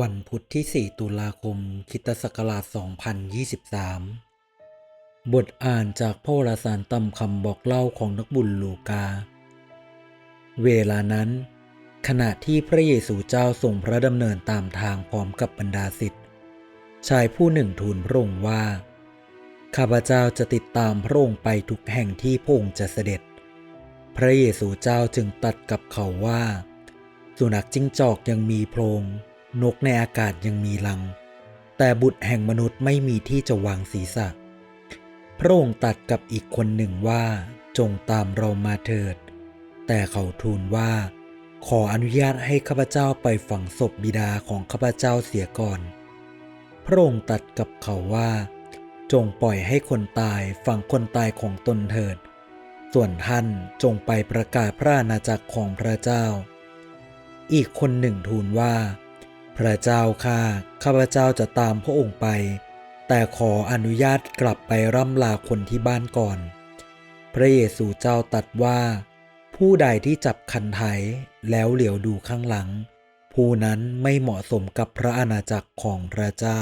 วันพุธที่ 4 ตุลาคมคิตศักราช 2023 บทอ่านจากพระวรสารตามคำบอกเล่าของนักบุญลูกา เวลานั้น ขณะที่พระเยซูเจ้าทรงพระดำเนินตามทางพร้อมกับบรรดาศิษย์ชายผู้หนึ่งทูลพระองค์ว่า ข้าพเจ้าจะติดตามพระองค์ไปทุกแห่งที่พระองค์จะเสด็จ พระเยซูเจ้าจึงตัดกับเขาว่า สุนัขจิ้งจอกยังมีโพรง นกในอากาศยังมีรัง แต่บุตรแห่งมนุษย์ไม่มีที่จะวางศีรษะ พระองค์ตัดกับอีกคนหนึ่งว่าจงตามเรามาเถิด แต่เขาทูลว่า ขออนุญาตให้ข้าพเจ้าไปฝังศพบิดาของข้าพเจ้าเสียก่อน พระองค์ตัดกับเขาว่า จงปล่อยให้คนตายฝังคนตายของตนเถิด ส่วนท่านจงไปประกาศพระอาณาจักรของพระเจ้า อีกคนหนึ่งทูลว่า พระเจ้าข้าข้าพเจ้าจะตามพระองค์ไป แต่ขออนุญาตกลับไปร่ำลาคนที่บ้านก่อน พระเยซูเจ้าตัดว่า ผู้ใดที่จับคันไถแล้วเหลียวดูข้างหลัง ผู้นั้นไม่เหมาะสมกับพระอาณาจักรของพระเจ้า